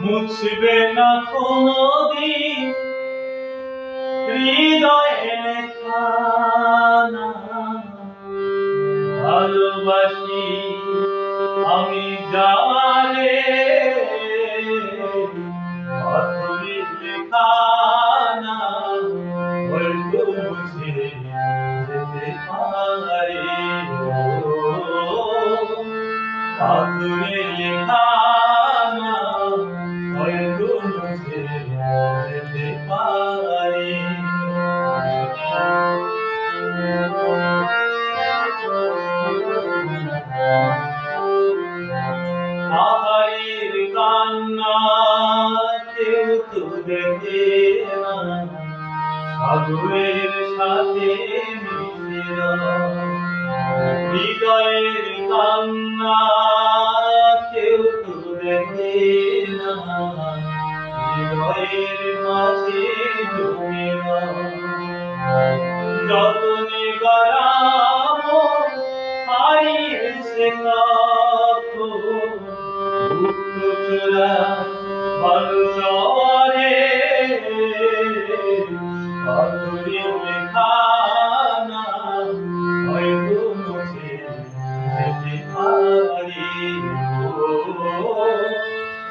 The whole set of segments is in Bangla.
মুছবে না কোনদিন। হৃদয়ে লেখা ভালোবাসি আমি যারে। পাথরে লেখা না হয়তো মুছে যেতে আহারের কান্না কেউ তো দেখে না। সাগরের সাথে হৃদয়ের কান্না কেউ তো দেখে না। হৃদয়ের মাঝে গড়াবো হারিয়েছে কাকো দুঃখ চোরা মানুষরে পাথরে লেখা না হয়তো মুছে যেতে পারি ও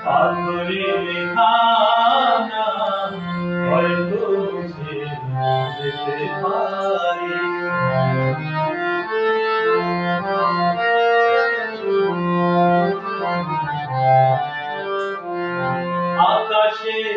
পাথরে লেখা না হয়তো মুছে যেতে পারি